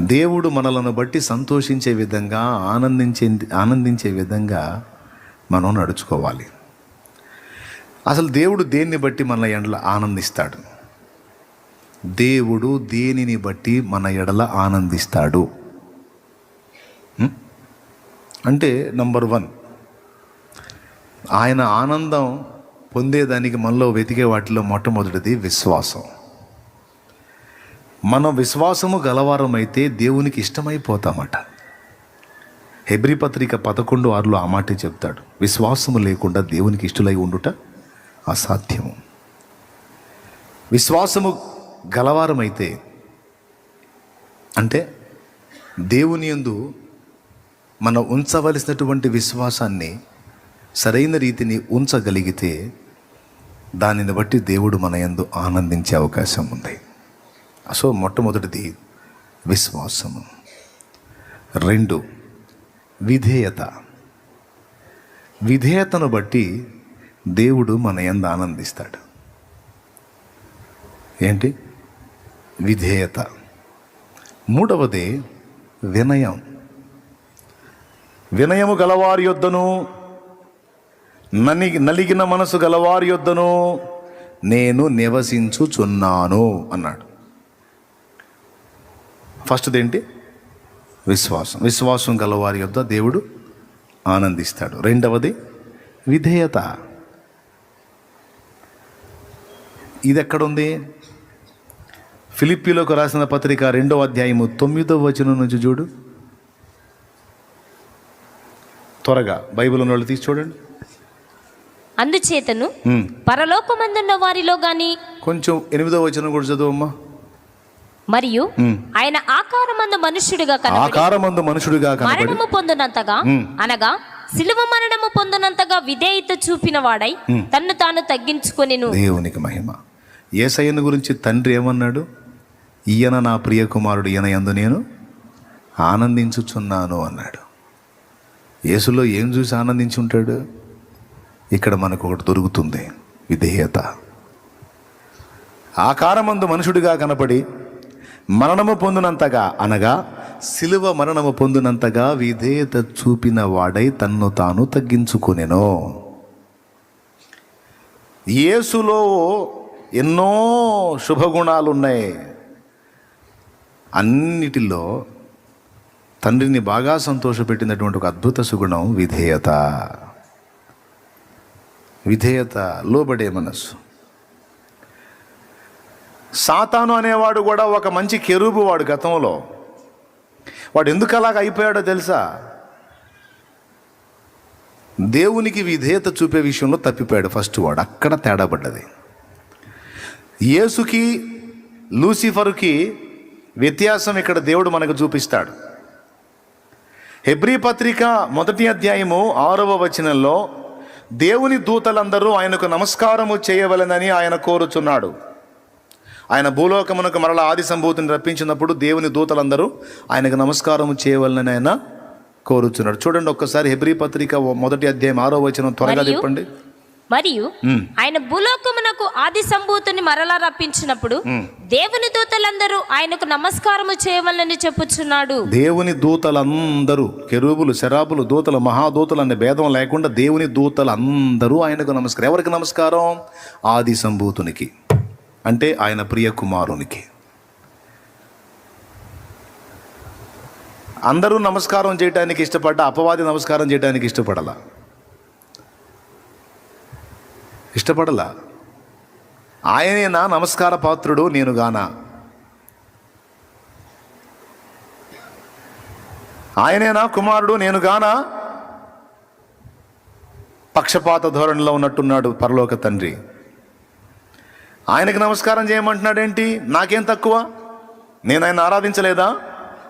దేవుడు మనలను బట్టి సంతోషించే విధంగా ఆనందించే ఆనందించే విధంగా మనం నడుచుకోవాలి. అసలు దేవుడు దేన్ని బట్టి మన ఎడల ఆనందిస్తాడు? దేవుడు దేనిని బట్టి మన ఎడల ఆనందిస్తాడు? అంటే నంబర్ వన్ ఆయన ఆనందం పొందేదానికి మనలో వెతికే వాటిలో మొట్టమొదటిది విశ్వాసం. మన విశ్వాసము గలవారమైతే దేవునికి ఇష్టమైపోతామట. హెబ్రి పత్రిక పదకొండు ఆరులో ఆ మాటే చెప్తాడు. విశ్వాసము లేకుండా దేవునికి ఇష్టలై ఉండుట అసాధ్యము. విశ్వాసము గలవారమైతే అంటే దేవుని యందు మనం ఉంచవలసినటువంటి విశ్వాసాన్ని సరైన రీతిని ఉంచగలిగితే దానిని బట్టి దేవుడు మన యందు ఆనందించే అవకాశం ఉంది. సో మొట్టమొదటిది విశ్వాసము. రెండు విధేయత. విధేయతను బట్టి దేవుడు మన యందు ఆనందిస్తాడు. ఏంటి? విధేయత. మూడవది వినయం. వినయము గలవారి యొద్దను నని నలిగిన మనసు గలవారి యొద్దను నేను నివసించుచున్నాను అన్నాడు. ఫస్ట్ది ఏంటి విశ్వాసం. విశ్వాసం గలవారి యొద్ద దేవుడు ఆనందిస్తాడు. రెండవది విధేయత. ఇది ఎక్కడుంది ఫిలిప్పీలోకి రాసిన పత్రిక రెండో అధ్యాయము తొమ్మిదో వచనం నుంచి చూడు. త్వరగా బైబిల్ ఉన్న వాళ్ళు తీసి చూడండి. అందుచేతను. పరలోకమందున్న వారిలో గాని కొంచెం ఎనిమిదో వచనం కూడా చదువమ్మా. మరియు. ఆయన ఆకారమందు మనుష్యుడిగా ఆకారమందు మనుషుడిగా మరణము పొందినంతగా. అనగా సిలువ మరణము పొందినంతగా విధేయత చూపిన వాడై తన్ను తాను తగ్గించుకొనిను. దేవునికి మహిమ. ఏసయ్యను గురించి తండ్రి ఏమన్నాడు? ఈయన నా ప్రియ కుమారుడు ఈయన యందు నేను ఆనందించుచున్నాను అన్నాడు. యేసులో ఏం చూసి ఆనందించి ఉంటాడు ఇక్కడ మనకు ఒకటి దొరుకుతుంది విధేయత. ఆకారమందు మనుషుడిగా కనపడి మరణము పొందినంతగా అనగా శిలువ మరణము పొందినంతగా విధేయత చూపిన వాడై తన్ను తాను తగ్గించుకునేను. యేసులో ఎన్నో శుభగుణాలు ఉన్నాయి అన్నిటిలో తండ్రిని బాగా సంతోషపెట్టినటువంటి ఒక అద్భుత సుగుణం విధేయత. విధేయత లోబడే మనస్సు. సాతాను అనేవాడు కూడా ఒక మంచి కెరూబు వాడు గతంలో. వాడు ఎందుకు అలాగ అయిపోయాడో తెలుసా? దేవునికి విధేయత చూపే విషయంలో తప్పిపోయాడు ఫస్ట్ వాడు. అక్కడ తేడా పడ్డది. యేసుకి లూసిఫరుకి వ్యత్యాసం ఇక్కడ దేవుడు మనకు చూపిస్తాడు. హెబ్రీ పత్రిక మొదటి అధ్యాయము ఆరవ వచనంలో దేవుని దూతలందరూ ఆయనకు నమస్కారము చేయవలెనని ఆయన కోరుచున్నాడు. ఆయన భూలోకమునకు మరల ఆది సంభూతిని రప్పించినప్పుడు దేవుని దూతలందరూ ఆయనకు నమస్కారము చేయవలనని ఆయన కోరుచున్నాడు చూడండి ఒక్కసారి హెబ్రీ పత్రిక మొదటి అధ్యాయం ఆరో వచనం త్వరగా చెప్పండి. మరియు. ఆయన భూలోకమునకు ఆది సంభూతిని మరలా రప్పించినప్పుడు దేవుని దూతలందరూ ఆయనకు నమస్కారము చేయవలని చెప్పుచున్నాడు. దేవుని దూతలందరూ కెరూబులు శరాబులు దూతలు మహాదూతలు అనే భేదం లేకుండా దేవుని దూతలందరూ ఆయనకు నమస్కారం. ఎవరికి నమస్కారం? ఆది సంభూతునికి అంటే ఆయన ప్రియ కుమారునికి. అందరూ నమస్కారం చేయడానికి ఇష్టపడ్డ అపవాది నమస్కారం చేయడానికి ఇష్టపడాల? ఇష్టపడలా? ఆయనే నా నమస్కార పాత్రుడు నేను గానా ఆయనే నా కుమారుడు నేను గానా పక్షపాత ధోరణిలో ఉన్నట్టున్నాడు పరలోక తండ్రి. ఆయనకి నమస్కారం చేయమంటున్నాడేంటి? నాకేం తక్కువ? నేను ఆయన ఆరాధించలేదా?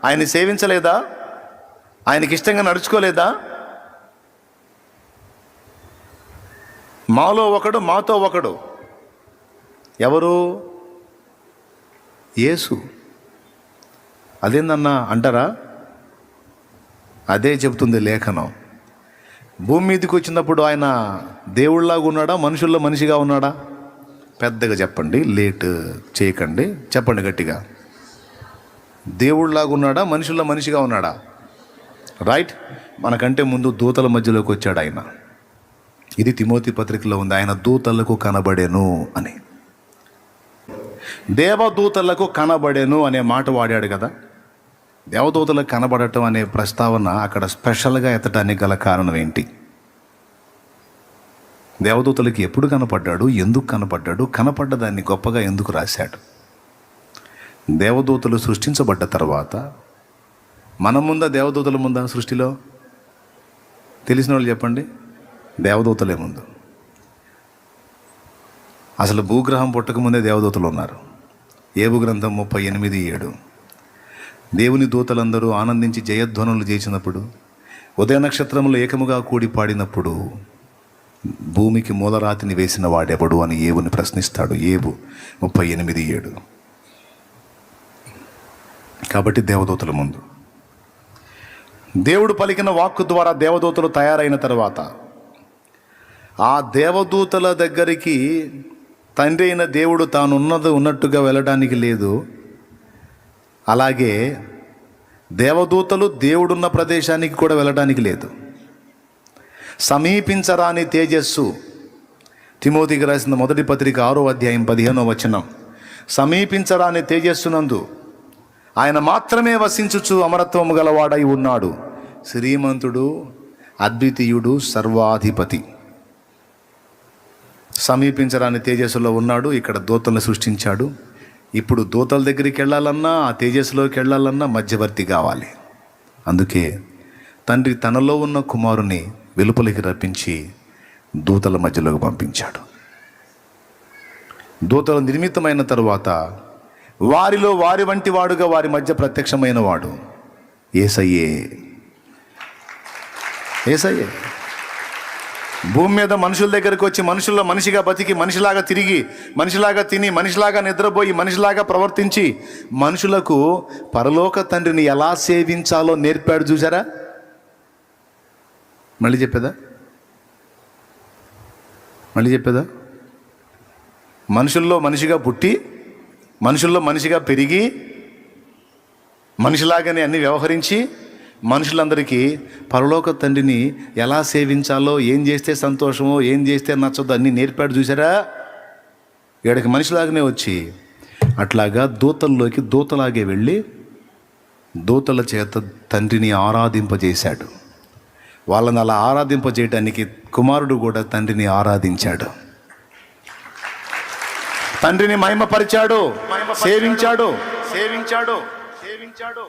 ఆయన్ని సేవించలేదా? ఆయనకి ఇష్టంగా నడుచుకోలేదా? మాలో ఒకడు మాతో ఒకడు. ఎవరు? యేసు. అదేందన్నా అంటారా? అదే చెబుతుంది లేఖనం. భూమి మీదకి వచ్చినప్పుడు ఆయన దేవుళ్ళలాగా ఉన్నాడా? మనుషుల్లో మనిషిగా ఉన్నాడా? పెద్దగా చెప్పండి లేట్ చేయకండి. చెప్పండి గట్టిగా. దేవుళ్ళలాగా ఉన్నాడా? మనుషుల్లో మనిషిగా ఉన్నాడా? రైట్ మనకంటే ముందు దూతల మధ్యలోకి వచ్చాడు ఆయన. ఇది తిమోతి పత్రికలో ఉంది ఆయన దూతలకు కనబడేను అని. దేవదూతలకు కనబడేను అనే మాట వాడాడు కదా. దేవదూతలకు కనబడటం అనే ప్రస్తావన అక్కడ స్పెషల్గా ఎత్తడానికి గల కారణం ఏంటి? దేవదూతలకి ఎప్పుడు కనపడ్డాడు? ఎందుకు కనపడ్డాడు? కనపడ్డదాన్ని గొప్పగా ఎందుకు రాశాడు? దేవదూతలు సృష్టించబడ్డ తర్వాత మన ముందా దేవదూతల ముందా సృష్టిలో? తెలిసిన వాళ్ళు చెప్పండి. దేవదూతలే ముందు. అసలు భూగ్రహం పుట్టక ముందే దేవదూతలు ఉన్నారు. ఏబు గ్రంథం ముప్పై ఎనిమిది ఏడు. దేవుని దూతలందరూ ఆనందించి జయధ్వనులు చేసినప్పుడు ఉదయ నక్షత్రములు ఏకముగా కూడి పాడినప్పుడు భూమికి మూలరాతిని వేసిన వాడెవడు అని ఏవుని ప్రశ్నిస్తాడు? ఏవు? ముప్పై ఎనిమిది ఏడు. కాబట్టి దేవదూతల ముందు. దేవుడు పలికిన వాక్కు ద్వారా దేవదూతలు తయారైన తర్వాత ఆ దేవదూతల దగ్గరికి తండ్రి అయిన దేవుడు తానున్నది ఉన్నట్టుగా వెళ్ళడానికి లేదు. అలాగే దేవదూతలు దేవుడున్న ప్రదేశానికి కూడా వెళ్ళడానికి లేదు. సమీపించరాని తేజస్సు. తిమోతికి రాసిన మొదటి పత్రిక ఆరో అధ్యాయం పదిహేనో వచనం. సమీపించరాని తేజస్సునందు ఆయన మాత్రమే వసించుచు అమరత్వము గలవాడై ఉన్నాడు. శ్రీమంతుడు అద్వితీయుడు సర్వాధిపతి. సమీపించరాని తేజస్సులో ఉన్నాడు ఇక్కడ దూతలను సృష్టించాడు. ఇప్పుడు దూతల దగ్గరికి వెళ్ళాలన్నా ఆ తేజస్సులోకి వెళ్ళాలన్నా మధ్యవర్తి కావాలి. అందుకే తండ్రి తనలో ఉన్న కుమారుని వెలుపలికి రప్పించి దూతల మధ్యలోకి పంపించాడు. దూతలు నిర్మితమైన తరువాత వారిలో వారి వంటి వాడుగా వారి మధ్య ప్రత్యక్షమైన వాడు ఏసయ్యే. ఏసయ్యే. భూమి మీద మనుషుల దగ్గరికి వచ్చి మనుషుల్లో మనిషిగా బతికి మనిషిలాగా తిరిగి మనిషిలాగా తిని మనిషిలాగా నిద్రపోయి మనిషిలాగా ప్రవర్తించి మనుషులకు పరలోక తండ్రిని ఎలా సేవించాలో నేర్పాడు చూసారా మళ్ళీ చెప్పేదా? మళ్ళీ చెప్పేదా? మనుషుల్లో మనిషిగా పుట్టి మనుషుల్లో మనిషిగా పెరిగి మనిషిలాగానే అన్ని వ్యవహరించి మనుషులందరికీ పరలోక తండ్రిని ఎలా సేవించాలో ఏం చేస్తే సంతోషమో ఏం చేస్తే నచ్చదో అన్నీ నేర్పాడు చూసారా ఈడకి మనిషిలాగానే వచ్చి అట్లాగా దూతల్లోకి దూతలాగే వెళ్ళి దూతల చేత తండ్రిని ఆరాధింపజేశాడు. వాళ్ళని అలా ఆరాధింపజేయడానికి కుమారుడు కూడా తండ్రిని ఆరాధించాడు. తండ్రిని మహిమపరిచాడు సేవించాడు. సేవించాడు సేవించాడు.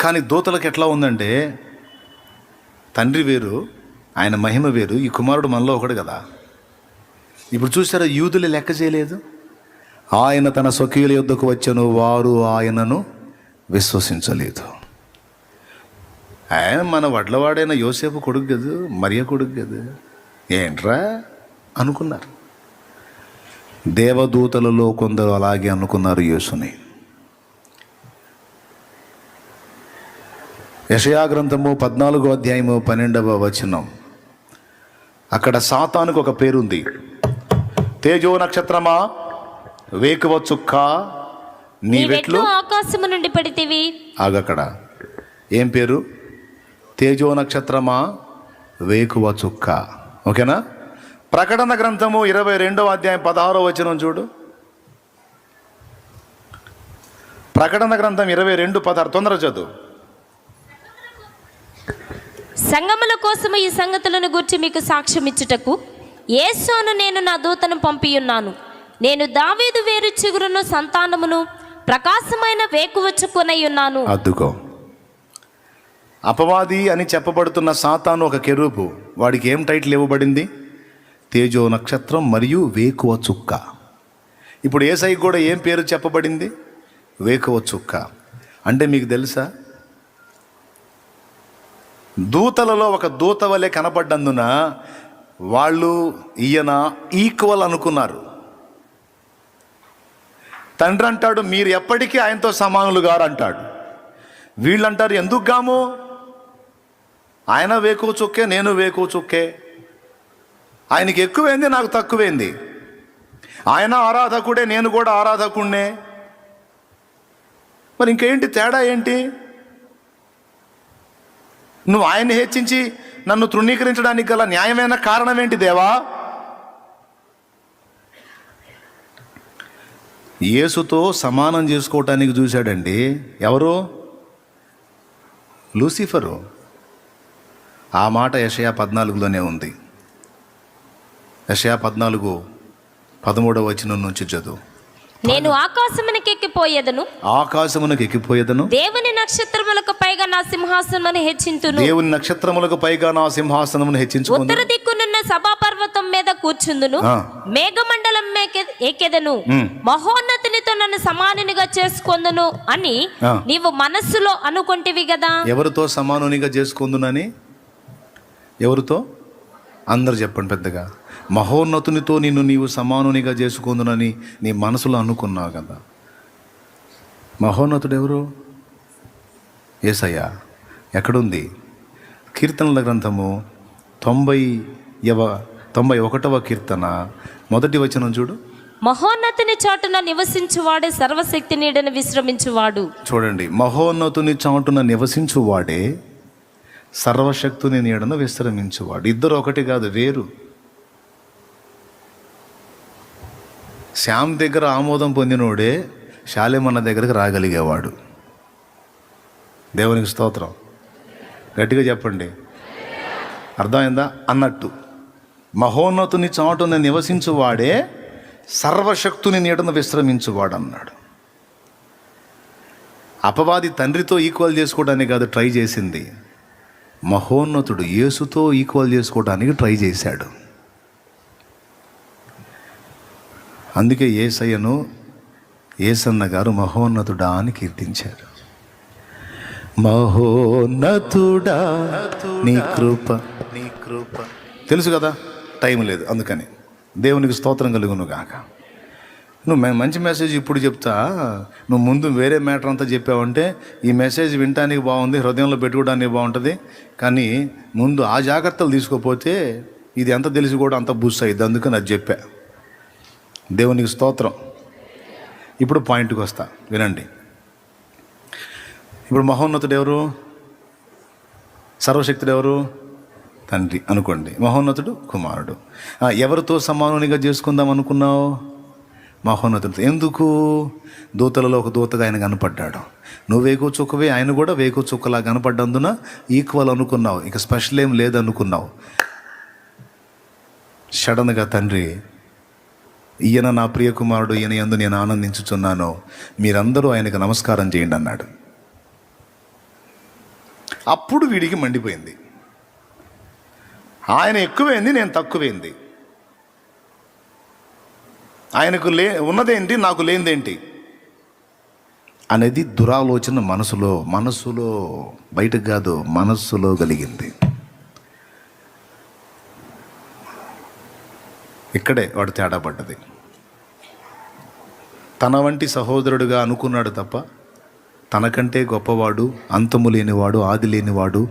కానీ దూతలకు ఎట్లా ఉందంటే తండ్రి వేరు ఆయన మహిమ వేరు ఈ కుమారుడు మనలో ఒకడు కదా. ఇప్పుడు చూసారా యూదులు లెక్క చేయలేదు. ఆయన తన స్వకీయుల యొద్దకు వచ్చను వారు ఆయనను విశ్వసించలేదు. ఆయన మన వడ్లవాడైన యోసేపు కొడుకు కదా మరియ కొడుకు కదా. ఏంట్రా? అనుకున్నారు. దేవదూతలలో కొందరు అలాగే అనుకున్నారు యేసుని. యషయా గ్రంథము పద్నాలుగో అధ్యాయము పన్నెండవ వచనం. అక్కడ సాతానుకు ఒక పేరుంది. తేజో నక్షత్రమా? వేకువ చుక్క? నీ వెట్లు నీవెట్లు ఆకాశము నుండి పడితివి. ఆగక్కడ. ఏం పేరు? తేజో నక్షత్రమా? వేకువ చుక్క. ఓకేనా? ప్రకటన గ్రంథము ఇరవై రెండవ అధ్యాయం పదహారో వచనం చూడు. ప్రకటన గ్రంథం ఇరవై రెండు పదహారు. తొందర చదువు. సంగముల కోసము ఈ సంగతులను గురించి మీకు సాక్ష్యం ఇచ్చుటకు యేసోను నేను నా దూతను పంపియున్నాను. నేను దావీదు వేరు చిగురును సంతానమును ప్రకాశమైన వేకువచ్చుకొనై ఉన్నాను. అద్దుకో. అపవాది అని చెప్పబడుతున్న సాతాను ఒక కెరూపు వాడికి ఏం టైటిల్ ఇవ్వబడింది? తేజో నక్షత్రం మరియు వేకువ చుక్క. ఇప్పుడు ఏసై కూడా ఏం పేరు చెప్పబడింది? వేకువ చుక్క. అంటే మీకు తెలుసా? దూతలలో ఒక దూత వలె కనపడ్డందున వాళ్ళు ఈయన ఈక్వల్ అనుకున్నారు. తండ్రి అంటాడు మీరు ఎప్పటికీ ఆయనతో సమానులు గారు అంటాడు. వీళ్ళంటారు ఎందుకు గాము? ఆయన వేకువ చుక్కే నేను వేకువ చుక్కే. ఆయనకి ఎక్కువైంది నాకు తక్కువైంది. ఆయన ఆరాధకుడే నేను కూడా ఆరాధకుడినే మరి ఇంకేంటి తేడా ఏంటి? నువ్వు ఆయన్ని హెచ్చించి నన్ను తృణీకరించడానికి గల న్యాయమైన కారణం ఏంటి దేవా? యేసుతో సమానం చేసుకోవటానికి చూశాడండి. ఎవరు? లూసిఫరు. ఆ మాట యషయా పద్నాలుగులోనే ఉంది. యషయా పద్నాలుగు పదమూడవ వచనం నుంచి చదువు. నేను ఆకాశమునకెక్కిపోయేదను. ఆకాశమునకు ఎక్కిపోయేదను దేవుని నక్షత్రములకు పైగా నా సింహాసనమును హెచ్చింతును. దేవుని నక్షత్రములకు పైగా నా సింహాసనమును హెచ్చించుకుంది ఉత్తర దిక్కునున్న సభాపర్వతం మీద కూర్చుందును. మేఘమండలం ఎక్కెదను. మహోన్నతునితో నన్ను సమానునిగా చేసుకొందును అని. నీవు మనస్సులో అనుకుంటివి కదా ఎవరితో సమానునిగా చేసుకుందునని? ఎవరితో? అందరు చెప్పండి పెద్దగా. మహోన్నతునితో నిన్ను నీవు సమానునిగా చేసుకుందునని నీ మనసులో అనుకున్నావు కదా. మహోన్నతుడు ఎవరు? ఏసయ్యా. ఎక్కడుంది? కీర్తనల గ్రంథము తొంభై యవ తొంభై ఒకటవ కీర్తన. మొదటి వచనం చూడు. మహోన్నతుని చాటున నివసించువాడే సర్వశక్తి నీడను విశ్రమించువాడు. చూడండి. మహోన్నతుని చాటున నివసించువాడే సర్వశక్తుని నీడను విశ్రమించువాడు. ఇద్దరు ఒకటి కాదు వేరు. శ్యామ్ దగ్గర ఆమోదం పొందినోడే శాలిమన్న దగ్గరకు రాగలిగేవాడు. దేవునికి స్తోత్రం. గట్టిగా చెప్పండి. అర్థమైందా? అన్నట్టు. మహోన్నతుని చాటున నివసించువాడే సర్వశక్తుని నీడను విశ్రమించువాడు అన్నాడు అపవాది తండ్రితో ఈక్వల్ చేసుకోవడానికి కాదు ట్రై చేసింది. మహోన్నతుడు యేసుతో ఈక్వల్ చేసుకోవడానికి ట్రై చేశాడు. అందుకే ఏసయ్యను ఏసన్న గారు మహోన్నతుడా అని కీర్తించారు. మహోన్నతుడా నీ కృప. నీ కృప. తెలుసు కదా టైం లేదు అందుకని దేవునికి స్తోత్రం కలుగును గాక. నువ్వు మంచి మెసేజ్ ఇప్పుడు చెప్తా. నువ్వు ముందు వేరే మ్యాటర్ అంతా చెప్పావంటే ఈ మెసేజ్ వినటానికి బాగుంది హృదయంలో పెట్టుకోవడానికి బాగుంటుంది. కానీ ముందు ఆ జాగ్రత్తలు తీసుకోపోతే ఇది ఎంత తెలిసి కూడా అంత బుస్ అయ్యింది అందుకని అది చెప్పా. దేవునికి స్తోత్రం. ఇప్పుడు పాయింట్కి వస్తా. వినండి. ఇప్పుడు మహోన్నతుడు ఎవరు? సర్వశక్తుడు ఎవరు? తండ్రి అనుకోండి. మహోన్నతుడు కుమారుడు. ఎవరితో సమానునిగా చేసుకుందాం అనుకున్నావు? మహోన్నతుడు ఎందుకు? దూతలలో ఒక దూతగా ఆయన కనపడ్డాడు. నువ్వు వేకు చుక్కవే ఆయన కూడా వేకు చుక్కలా కనపడ్డందున ఈక్వల్ అనుకున్నావు. ఇక స్పెషల్ ఏం లేదనుకున్నావు. సడన్గా తండ్రి ఈయన నా ప్రియ కుమారుడు ఈయన ఎందు నేను ఆనందించుచున్నాను. మీరందరూ ఆయనకు నమస్కారం చేయండి అన్నాడు. అప్పుడు వీడికి మండిపోయింది. ఆయన ఎక్కువైంది నేను తక్కువైంది. ఆయనకు లే ఉన్నదేంటి నాకు లేనిదేంటి? అనేది దురాలోచన మనసులో మనస్సులో బయటకు కాదు మనస్సులో కలిగింది. ఇక్కడే వాడు తేడా పడ్డది. తన వంటి సహోదరుడుగా అనుకున్నాడు తప్ప తనకంటే గొప్పవాడు అంతము లేనివాడు ఆది లేనివాడు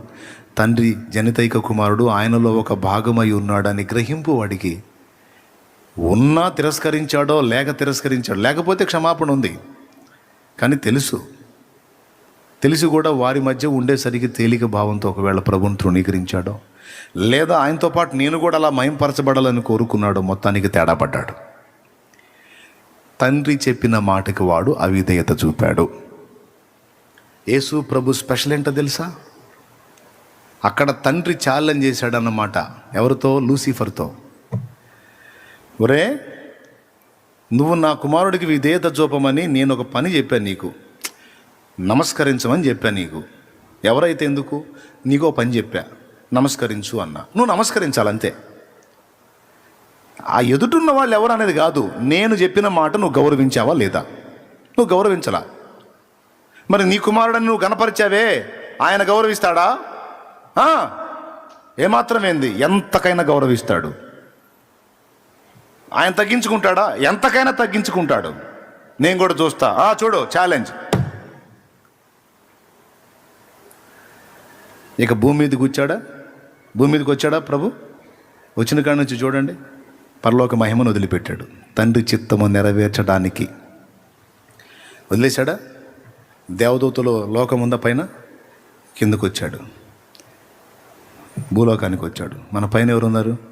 తండ్రి జనితైక కుమారుడు ఆయనలో ఒక భాగమై ఉన్నాడని గ్రహింపు వాడికి ఉన్నా తిరస్కరించాడో లేక తిరస్కరించాడో లేకపోతే క్షమాపణ ఉంది. కానీ తెలుసు. తెలిసి కూడా వారి మధ్య ఉండేసరికి తేలిక భావంతో ఒకవేళ ప్రభుని తృణీకరించాడో లేదా ఆయనతో పాటు నేను కూడా అలా మయంపరచబడాలని కోరుకున్నాడో మొత్తానికి తేడా పడ్డాడు. తండ్రి చెప్పిన మాటకి వాడు అవిధేయత చూపాడు. యేసు ప్రభు స్పెషల్ ఏంటో తెలుసా? అక్కడ తండ్రి ఛాలెంజ్ చేశాడన్నమాట. ఎవరితో? లూసిఫర్తో. ఒరే నువ్వు నా కుమారుడికి విధేయత చూపమని నేను ఒక పని చెప్పాను నీకు. నమస్కరించమని చెప్పాను నీకు. ఎవరైతే ఎందుకు? నీకో పని చెప్పా. నమస్కరించు అన్న. నువ్వు నమస్కరించాలంతే. ఆ ఎదుటున్న వాళ్ళు ఎవరు అనేది కాదు. నేను చెప్పిన మాట నువ్వు గౌరవించావా లేదా? నువ్వు గౌరవించలా. మరి నీ కుమారుడని నువ్వు గనపరిచావే ఆయన గౌరవిస్తాడా? ఏమాత్రమేంది? ఏమాత్రం ఏంది ఎంతకైనా గౌరవిస్తాడు. ఆయన తగ్గించుకుంటాడా? ఎంతకైనా తగ్గించుకుంటాడు. నేను కూడా చూస్తా. ఆ, చూడు ఛాలెంజ్ ఇక భూమి మీదకి వచ్చాడా? భూమి మీదకి వచ్చాడా ప్రభు? వచ్చిన కాడి నుంచి చూడండి. పరలోక మహిమను వదిలిపెట్టాడు. తండ్రి చిత్తము నెరవేర్చడానికి. వదిలేశాడా? దేవదూతలో లోకం ఉందా పైన? కిందకు వచ్చాడు భూలోకానికి వచ్చాడు. మన పైన ఎవరున్నారు?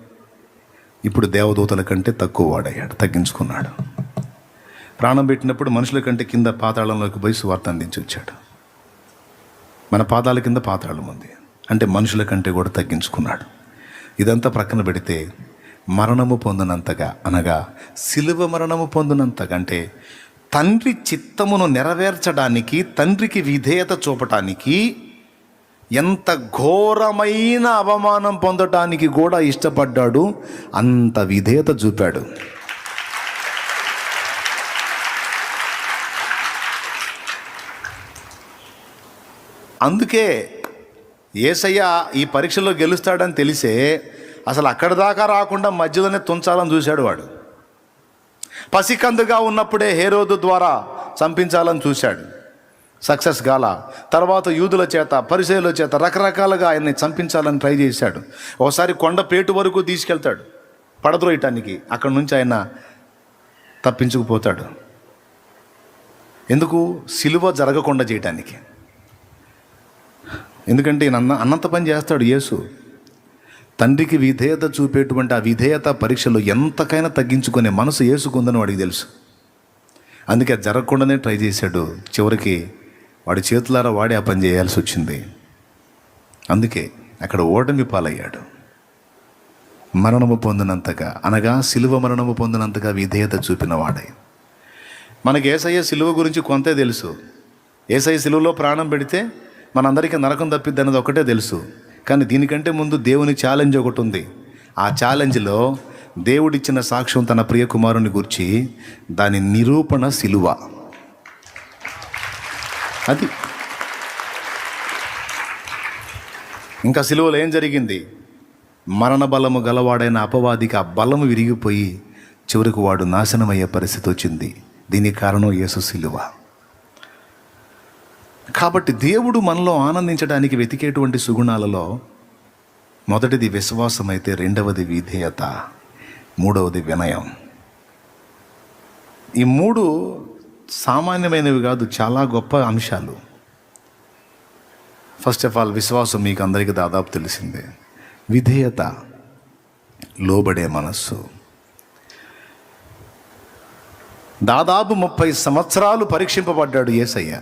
ఇప్పుడు దేవదూతల కంటే తక్కువ వాడయ్యాడు తగ్గించుకున్నాడు. ప్రాణం పెట్టినప్పుడు మనుషుల కంటే కింద పాతాళంలోకి పోయి సువార్త అందించి వచ్చాడు. మన పాదాల కింద పాతాళం ఉంది. అంటే మనుషుల కంటే కూడా తగ్గించుకున్నాడు. ఇదంతా ప్రక్కన పెడితే మరణము పొందినంతగా అనగా సిలువ మరణము పొందినంతగా అంటే తండ్రి చిత్తమును నెరవేర్చడానికి తండ్రికి విధేయత చూపటానికి ఎంత ఘోరమైన అవమానం పొందటానికి కూడా ఇష్టపడ్డాడు అంత విధేయత చూపాడు. అందుకే ఏసయ్య ఈ పరీక్షలో గెలుస్తాడని తెలిసే అసలు అక్కడి దాకా రాకుండా మధ్యలోనే తుంచాలని చూశాడు వాడు. పసికందుగా ఉన్నప్పుడే హేరోదు ద్వారా చంపించాలని చూశాడు. సక్సెస్ గాల. తర్వాత యూదుల చేత పరిచయుల చేత రకరకాలుగా ఆయన్ని చంపించాలని ట్రై చేశాడు. ఒకసారి కొండ పేటు వరకు తీసుకెళ్తాడు. పడద్రోయటానికి అక్కడి నుంచి ఆయన తప్పించుకుపోతాడు. ఎందుకు? సిలువ జరగకుండా చేయటానికి. ఎందుకంటే ఈయన అన్న అన్నంత పని చేస్తాడు యేసు. తండ్రికి విధేయత చూపేటువంటి ఆ విధేయత పరీక్షలో ఎంతకైనా తగ్గించుకునే మనసు ఏసుకుందని వాడికి తెలుసు. అందుకే జరగకుండానే ట్రై చేశాడు. చివరికి వాడి చేతులారా వాడే ఆ పని చేయాల్సి వచ్చింది. అందుకే అక్కడ ఓటమి పాలయ్యాడు. మరణము పొందినంతగా అనగా సిలువ మరణము పొందినంతగా విధేయత చూపిన వాడే. మనకి ఏసయ్య సిలువ గురించి కొంతే తెలుసు. ఏసయ్య సిలువలో ప్రాణం పెడితే మనందరికీ నరకం తప్పిద్ది అన్నది ఒకటే తెలుసు. కానీ దీనికంటే ముందు దేవుని ఛాలెంజ్ ఒకటి ఉంది. ఆ ఛాలెంజ్లో దేవుడిచ్చిన సాక్ష్యం తన ప్రియకుమారుని గురించి దాని నిరూపణ సిలువ. అది. ఇంకా సిలువలో ఏం జరిగింది? మరణ బలము గలవాడైన అపవాదికి ఆ బలము విరిగిపోయి చివరికి వాడు నాశనమయ్యే పరిస్థితి వచ్చింది. దీనికి కారణం యేసు సిలువ. కాబట్టి దేవుడు మనలో ఆనందించడానికి వెతికేటువంటి సుగుణాలలో మొదటిది విశ్వాసం అయితే రెండవది విధేయత మూడవది వినయం. ఈ మూడు సామాన్యమైనవి కాదు చాలా గొప్ప అంశాలు. ఫస్ట్ ఆఫ్ ఆల్ విశ్వాసం మీకు అందరికీ దాదాపు తెలిసిందే. విధేయత లోబడే మనస్సు. దాదాపు ముప్పై సంవత్సరాలు పరీక్షింపబడ్డాడు యేసయ్య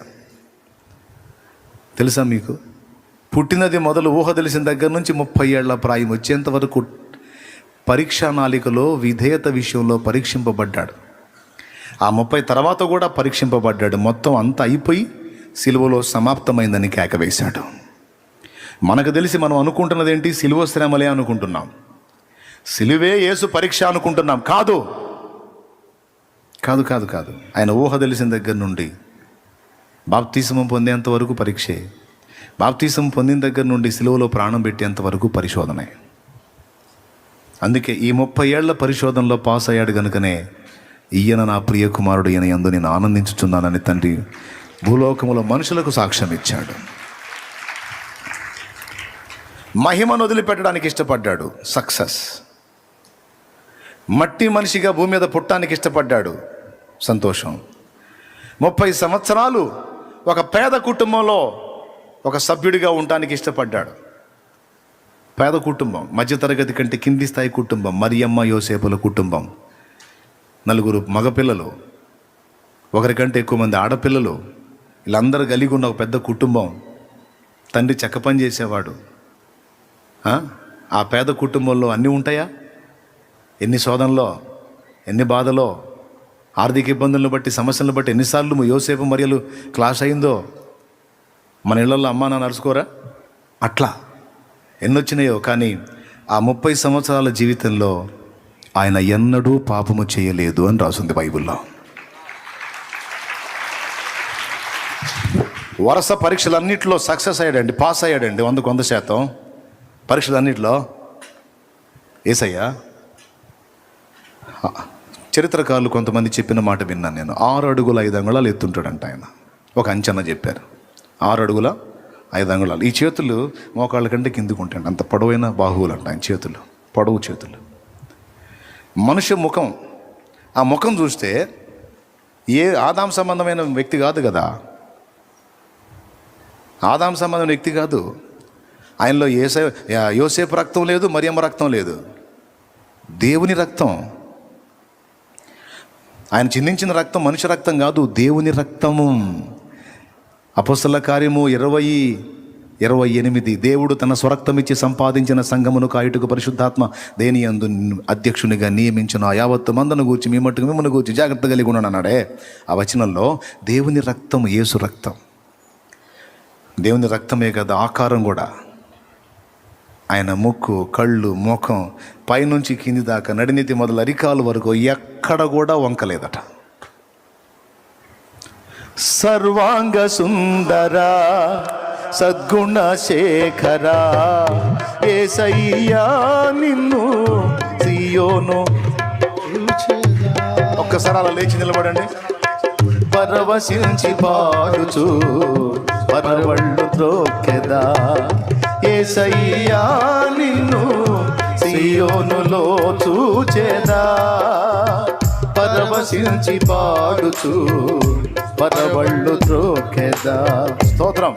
తెలుసా మీకు? పుట్టినది మొదలు ఊహ తెలిసిన దగ్గర నుంచి ముప్పై ఏళ్ళ ప్రాయం వచ్చేంత వరకు పరీక్షా నాళికలో విధేయత విషయంలో పరీక్షింపబడ్డాడు. ఆ ముప్పై తర్వాత కూడా పరీక్షింపబడ్డాడు. మొత్తం అంతా అయిపోయి సిలువలో సమాప్తమైందని కేకవేశాడు మనకు తెలిసి మనం అనుకుంటున్నది ఏంటి సిలువ శ్రమలే అనుకుంటున్నాం. సిలువే యేసు పరీక్ష అనుకుంటున్నాం. కాదు. కాదు కాదు కాదు. ఆయన ఊహ తెలిసిన దగ్గర నుండి బాప్తీసం పొందేంత వరకు పరీక్షే. బాప్తీసం పొందిన దగ్గర నుండి సిలువలో ప్రాణం పెట్టేంత వరకు పరిశోధనే. అందుకే ఈ ముప్పై ఏళ్ళ పరిశోధనలో పాస్ అయ్యాడు కనుకనే ఈయన నా ప్రియ కుమారుడు ఈయన ఎందు నేను ఆనందించుచున్నానని తండ్రి భూలోకములో మనుషులకు సాక్ష్యం ఇచ్చాడు. మహిమను వదిలిపెట్టడానికి ఇష్టపడ్డాడు. సక్సెస్ మట్టి మనిషిగా భూమి మీద పుట్టడానికి ఇష్టపడ్డాడు. సంతోషం. ముప్పై సంవత్సరాలు ఒక పేద కుటుంబంలో ఒక సభ్యుడిగా ఉండటానికి ఇష్టపడ్డాడు. పేద కుటుంబం మధ్యతరగతి కంటే కింది స్థాయి కుటుంబం మరియమ్మ యోసేపుల కుటుంబం. నలుగురు మగపిల్లలు ఒకరికంటే ఎక్కువ మంది ఆడపిల్లలు వీళ్ళందరూ కలిగి ఉన్న ఒక పెద్ద కుటుంబం. తండ్రి చెక్క పని చేసేవాడు. ఆ? పేద కుటుంబంలో అన్నీ ఉంటాయా? ఎన్ని శోధనలో ఎన్ని బాధలో ఆర్థిక ఇబ్బందులను బట్టి సమస్యలను బట్టి ఎన్నిసార్లు యోసేపు మరియలు క్లాస్ అయిందో? మన ఇళ్ళలో అమ్మా నాన్న నడుచుకోరా అట్లా. ఎన్నొచ్చినాయో కానీ ఆ ముప్పై సంవత్సరాల జీవితంలో ఆయన ఎన్నడూ పాపము చేయలేదు అని రాసింది బైబిల్లో. వరుస పరీక్షలన్నింటిలో సక్సెస్ అయ్యాడండి పాస్ అయ్యాడండి వందకు వంద శాతం. పరీక్షలన్నింటిలో? ఏసయ్యా? చరిత్రకారులు కొంతమంది చెప్పిన మాట విన్నాను నేను. ఆరు అడుగుల ఐదు అంగుళాలు ఎత్తుంటాడంట ఆయన. ఒక అంచనా చెప్పారు. ఆరు అడుగుల ఐదు అంగుళాలు. ఈ చేతులు మోకాళ్ళ కంటే కిందికి ఉంటాయండి అంత పొడవైన బాహువులు అంట ఆయన చేతులు. పొడవు చేతులు. మనుష్య ముఖం. ఆ ముఖం చూస్తే ఏ ఆదాం సంబంధమైన వ్యక్తి కాదు కదా. ఆదాం సంబంధమైన వ్యక్తి కాదు. ఆయనలో ఏసే యోసేపు రక్తం లేదు మరియమ్మ రక్తం లేదు. దేవుని రక్తం. ఆయన చిందించిన రక్తం మనిషి రక్తం కాదు దేవుని రక్తము. అపస్తుల కార్యము ఇరవై ఇరవై ఎనిమిది. దేవుడు తన స్వరక్తం ఇచ్చి సంపాదించిన సంఘమును కాయుటకు పరిశుద్ధాత్మ దేని అందు అధ్యక్షునిగా నియమించిన. ఆ యావత్తు మందను గూర్చి మీ మట్టుకు మిమ్మల్ని గూర్చి జాగ్రత్త కలిగి ఉన్నాడు అన్నాడే. ఆ వచనంలో దేవుని రక్తం యేసు రక్తం. దేవుని రక్తమే కదా ఆకారం కూడా. ఆయన ముక్కు కళ్ళు ముఖం పైనుంచి కింది దాకా నడినీతి మొదలు అరికాలు వరకు ఎక్కడ కూడా వంకలేదట. సర్వాంగ సుందరా సద్గుణ శేఖరా ఏసయ్యా నిన్ను సియోను. ఒక్కసారి అలా లేచి నిలబడండి. పరవశించి పాడుచు పరవళ్ళు త్రోకెదా ఏసయ్యా నిన్ను సియోనులో చూచెదా. పరవశించి పాడుచు పరవళ్ళు త్రోకెదా స్తోత్రం.